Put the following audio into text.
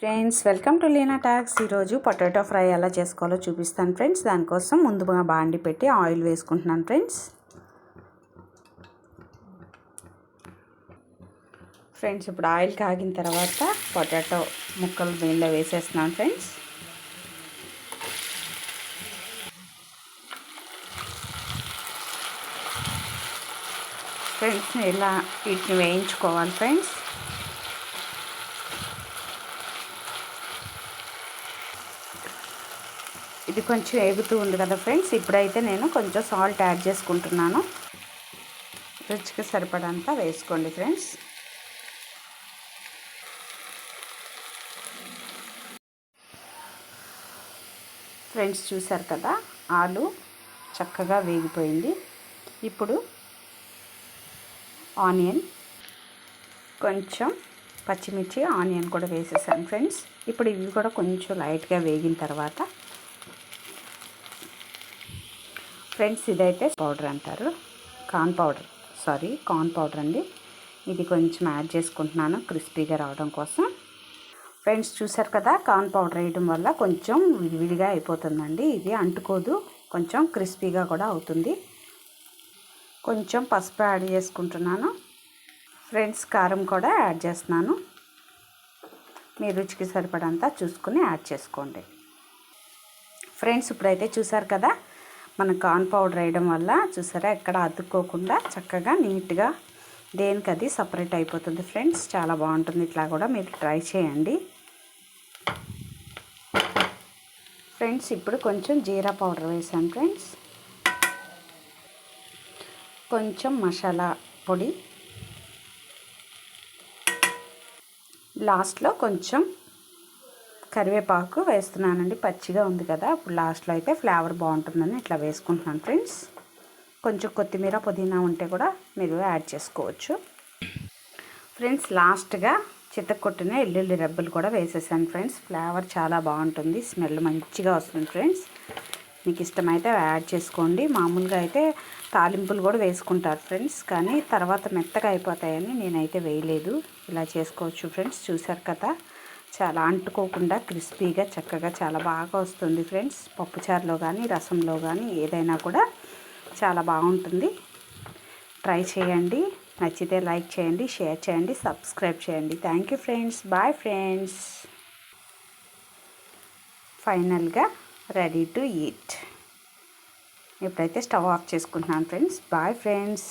Friends welcome to Leena tax ఈరోజు potato fry ఎలా చేసుకోవాలో చూపిస్తాను ఫ్రెండ్స్. దానికోసం ముందుగా బాండి పెట్టి ఆయిల్ వేసుకుంటున్నాను ఫ్రెండ్స్. ఫ్రెండ్స్ ఇప్పుడు ఆయిల్ కాగిన తర్వాత పొటాటో ముక్కలు దీనిలో వేసేస్తున్నాను ఫ్రెండ్స్. ఫ్రెండ్స్ ఇలా వీటిని వేయించుకోవాలి ఫ్రెండ్స్. ఇది కొంచెం వేగుతూ ఉంది కదా ఫ్రెండ్స్ ఇప్పుడైతే నేను కొంచెం సాల్ట్ యాడ్ చేసుకుంటున్నాను. రుచికి సరిపడంతా వేసుకోండి ఫ్రెండ్స్. ఫ్రెండ్స్ చూసారు కదా ఆలు చక్కగా వేగిపోయింది. ఇప్పుడు ఆనియన్ కొంచెం పచ్చిమిర్చి ఆనియన్ కూడా వేసేసాను ఫ్రెండ్స్. ఇప్పుడు ఇవి కూడా కొంచెం లైట్గా వేగిన తర్వాత ఫ్రెండ్స్ ఇదైతే పౌడర్ అంటారు. Corn powder. Sorry corn powder అండి. ఇది కొంచెం యాడ్ చేసుకుంటున్నాను క్రిస్పీగా రావడం కోసం. ఫ్రెండ్స్ చూసారు కదా కార్న్ పౌడర్ వేయడం వల్ల కొంచెం విడివిడిగా అయిపోతుందండి. ఇది అంటుకోదు కొంచెం క్రిస్పీగా కూడా అవుతుంది. కొంచెం పసుపు యాడ్ చేసుకుంటున్నాను. ఫ్రెండ్స్ కారం కూడా యాడ్ చేస్తున్నాను. మీ రుచికి సరిపడంతా చూసుకుని యాడ్ చేసుకోండి. ఫ్రెండ్స్ ఇప్పుడైతే చూసారు కదా మన కార్న్ పౌడర్ వేయడం వల్ల చూసారా ఎక్కడ అతుక్కోకుండా చక్కగా నీట్గా దేనికి అది సపరేట్ అయిపోతుంది ఫ్రెండ్స్. చాలా బాగుంటుంది. ఇట్లా కూడా మీరు ట్రై చేయండి. ఫ్రెండ్స్ ఇప్పుడు కొంచెం జీరా పౌడర్ వేసాను ఫ్రెండ్స్. కొంచెం మసాలా పొడి. లాస్ట్లో కొంచెం కరివేపాకు వేస్తున్నానండి. పచ్చిగా ఉంది కదా. ఇప్పుడు లాస్ట్లో అయితే ఫ్లేవర్ బాగుంటుందని ఇట్లా వేసుకుంటున్నాను ఫ్రెండ్స్. కొంచెం కొత్తిమీర పుదీనా ఉంటే కూడా మీరు యాడ్ చేసుకోవచ్చు. ఫ్రెండ్స్ లాస్ట్గా చిత్తకొట్టిన ఎల్లుల్లి రెబ్బలు కూడా వేసేసాను ఫ్రెండ్స్. ఫ్లేవర్ చాలా బాగుంటుంది. స్మెల్ మంచిగా వస్తుంది ఫ్రెండ్స్. మీకు ఇష్టమైతే యాడ్ చేసుకోండి. మామూలుగా అయితే తాలింపులు కూడా వేసుకుంటారు ఫ్రెండ్స్. కానీ తర్వాత మెత్తగా అయిపోతాయని నేనైతే వేయలేదు. ఇలా చేసుకోవచ్చు ఫ్రెండ్స్. చూసారు కదా. చాలా అంటుకోకుండా క్రిస్పీగా చక్కగా చాలా బాగా వస్తుంది ఫ్రెండ్స్. పప్పుచారులో కానీ రసంలో కానీ ఏదైనా కూడా చాలా బాగుంటుంది. ట్రై చేయండి. నచ్చితే లైక్ చేయండి షేర్ చేయండి సబ్స్క్రైబ్ చేయండి. Thank you friends. Bye friends. ఫైనల్గా రెడీ టు ఈట్. ఇప్పుడైతే స్టవ్ ఆఫ్ చేసుకుంటున్నాను ఫ్రెండ్స్. Bye friends.